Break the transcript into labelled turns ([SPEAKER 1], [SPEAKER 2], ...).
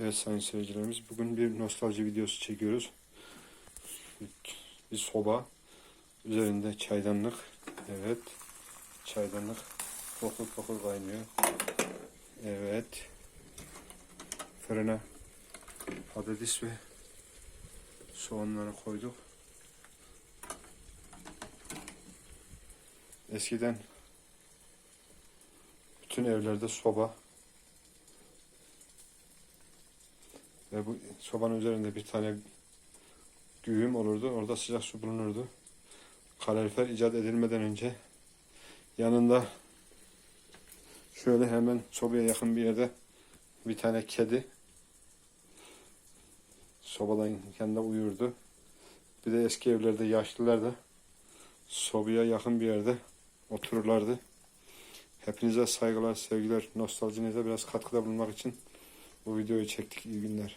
[SPEAKER 1] Evet sayın seyircilerimiz bugün bir nostalji videosu çekiyoruz. Bir soba üzerinde çaydanlık. Evet. Çaydanlık fokur fokur kaynıyor. Evet. Fırına patates ve soğanları koyduk. Eskiden bütün evlerde soba Ve bu sobanın üzerinde bir tane güğüm olurdu. Orada sıcak su bulunurdu. Kalorifer icat edilmeden önce yanında şöyle hemen sobaya yakın bir yerde bir tane kedi sobadan yanında uyurdu. Bir de eski evlerde yaşlılar da sobaya yakın bir yerde otururlardı. Hepinize saygılar, sevgiler, nostaljinize biraz katkıda bulunmak için bu videoyu çektik. İyi günler.